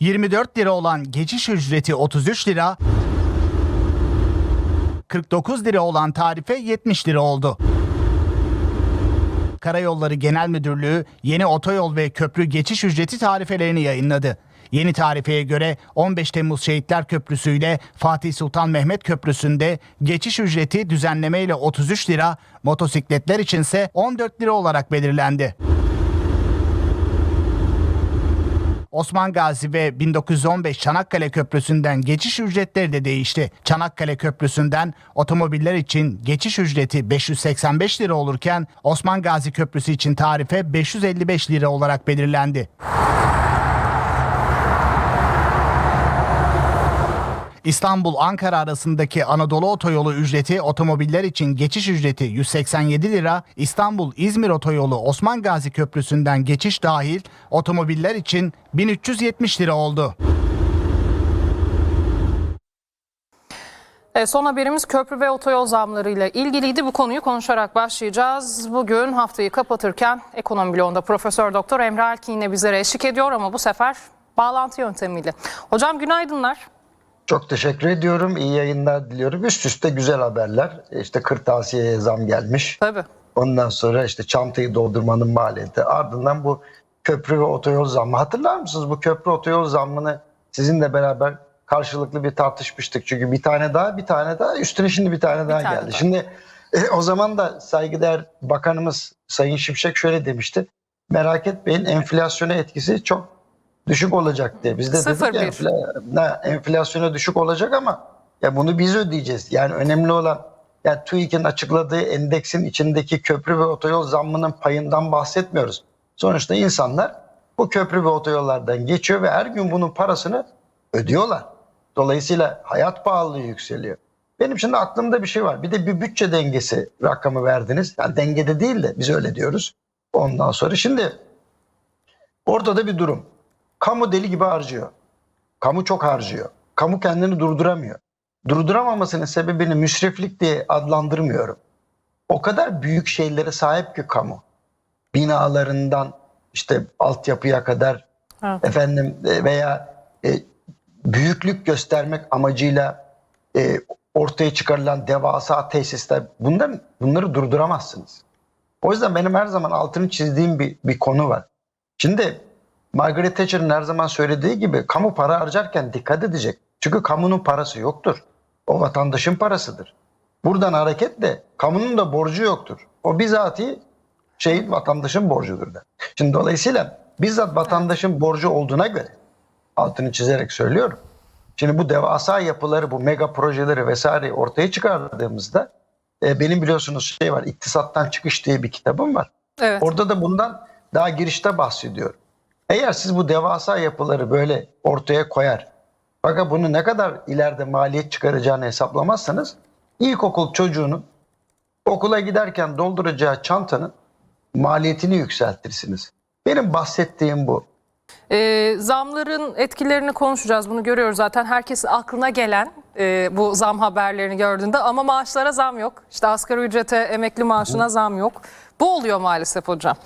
24 lira olan geçiş ücreti 33 lira, 49 lira olan tarife 70 lira oldu. Karayolları Genel Müdürlüğü yeni otoyol ve köprü geçiş ücreti tarifelerini yayınladı. Yeni tarifeye göre 15 Temmuz Şehitler Köprüsü ile Fatih Sultan Mehmet Köprüsü'nde geçiş ücreti düzenleme ile 33 lira, motosikletler içinse 14 lira olarak belirlendi. Osman Gazi ve 1915 Çanakkale Köprüsü'nden geçiş ücretleri de değişti. Çanakkale Köprüsü'nden otomobiller için geçiş ücreti 585 lira olurken Osman Gazi Köprüsü için tarife 555 lira olarak belirlendi. İstanbul-Ankara arasındaki Anadolu Otoyolu ücreti otomobiller için geçiş ücreti 187 lira, İstanbul-İzmir Otoyolu Osman Gazi Köprüsü'nden geçiş dahil otomobiller için 1370 lira oldu. E, Son haberimiz köprü ve otoyol zamlarıyla ilgiliydi. Bu konuyu konuşarak başlayacağız. Bugün haftayı kapatırken ekonomi bloğunda Profesör Doktor Emre Alkin yine bizlere eşlik ediyor ama bu sefer bağlantı yöntemiyle. Hocam günaydınlar. Çok teşekkür ediyorum. İyi yayınlar diliyorum. Üst üste güzel haberler. İşte kırtasiyeye zam gelmiş. Tabii. Ondan sonra işte çantayı doldurmanın maliyeti. Ardından bu köprü ve otoyol zammı. Hatırlar mısınız bu köprü otoyol zammını sizinle beraber karşılıklı bir tartışmıştık. Çünkü bir tane daha bir tane daha üstüne şimdi bir tane daha tane geldi. daha. Şimdi e, o zaman da saygıdeğer bakanımız Sayın Şimşek şöyle demişti. Merak etmeyin enflasyona etkisi çok düşük olacak diye. Biz de Sıfır dedik bir. enfla- ne, enflasyona düşük olacak ama ya bunu biz ödeyeceğiz. Yani önemli olan yani TÜİK'in açıkladığı endeksin içindeki köprü ve otoyol zammının payından bahsetmiyoruz. Sonuçta insanlar bu köprü ve otoyollardan geçiyor ve her gün bunun parasını ödüyorlar. Dolayısıyla hayat pahalılığı yükseliyor. Benim şimdi aklımda bir şey var. Bir de bir bütçe dengesi rakamı verdiniz. Yani dengede değil de biz öyle diyoruz. Ondan sonra şimdi ortada bir durum. Kamu deli gibi harcıyor. Kamu çok harcıyor. Kamu kendini durduramıyor. Durduramamasının sebebini müsriflik diye adlandırmıyorum. O kadar büyük şeylere sahip ki kamu. Binalarından işte altyapıya kadar Evet. efendim e, veya e, büyüklük göstermek amacıyla e, ortaya çıkarılan devasa tesisler bunların bunları durduramazsınız. O yüzden benim her zaman altını çizdiğim bir, bir konu var. Şimdi Margaret Thatcher'ın her zaman söylediği gibi kamu para harcarken dikkat edecek. Çünkü kamunun parası yoktur. O vatandaşın parasıdır. Buradan hareketle kamunun da borcu yoktur. O bizatihi şey vatandaşın borcudur da. Şimdi dolayısıyla bizzat vatandaşın borcu olduğuna göre altını çizerek söylüyorum. Şimdi bu devasa yapıları, bu mega projeleri vesaire ortaya çıkardığımızda e, benim biliyorsunuz şey var, iktisattan çıkış diye bir kitabım var. Evet. Orada da bundan daha girişte bahsediyorum. Eğer siz bu devasa yapıları böyle ortaya koyar, fakat bunu ne kadar ileride maliyet çıkaracağını hesaplamazsanız ilkokul çocuğunun okula giderken dolduracağı çantanın maliyetini yükseltirsiniz. Benim bahsettiğim bu. E, zamların etkilerini konuşacağız. Bunu görüyoruz zaten. Herkesin aklına gelen e, bu zam haberlerini gördüğünde ama maaşlara zam yok. İşte asgari ücrete, emekli maaşına zam yok. Bu oluyor maalesef hocam.